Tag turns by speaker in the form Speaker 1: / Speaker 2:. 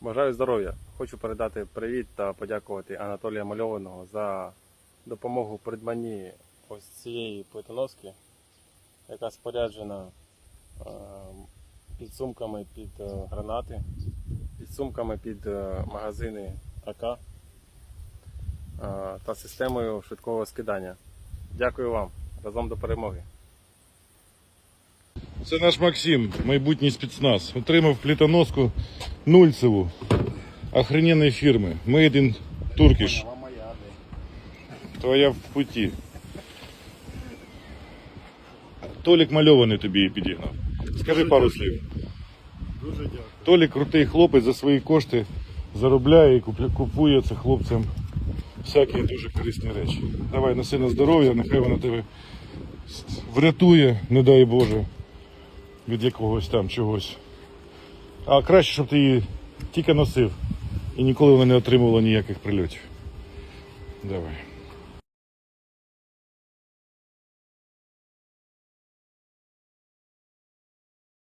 Speaker 1: Бажаю здоров'я. Хочу передати привіт та подякувати Анатолія Мальованого за допомогу придбанні ось цієї плитоноски, яка споряджена е, підсумками під е, гранати, підсумками під е, магазини АК та системою швидкого скидання. Дякую вам. Разом до перемоги.
Speaker 2: Це наш Максим, майбутній спецназ. Отримав плітоноску Нульцеву охрененної фірми. Made in Turkish. Твоя в путі. Толік мальований тобі її підігнав. Скажи пару слів.
Speaker 3: Дуже дякую.
Speaker 2: Толік крутий хлопець за свої кошти заробляє і купує це хлопцям всякі дуже корисні речі. Давай носи на здоров'я, нехай вона тебе врятує, не дай Боже, від якогось там чогось. А краще, щоб ти її тільки носив і ніколи вона не отримувала ніяких прильотів. Давай.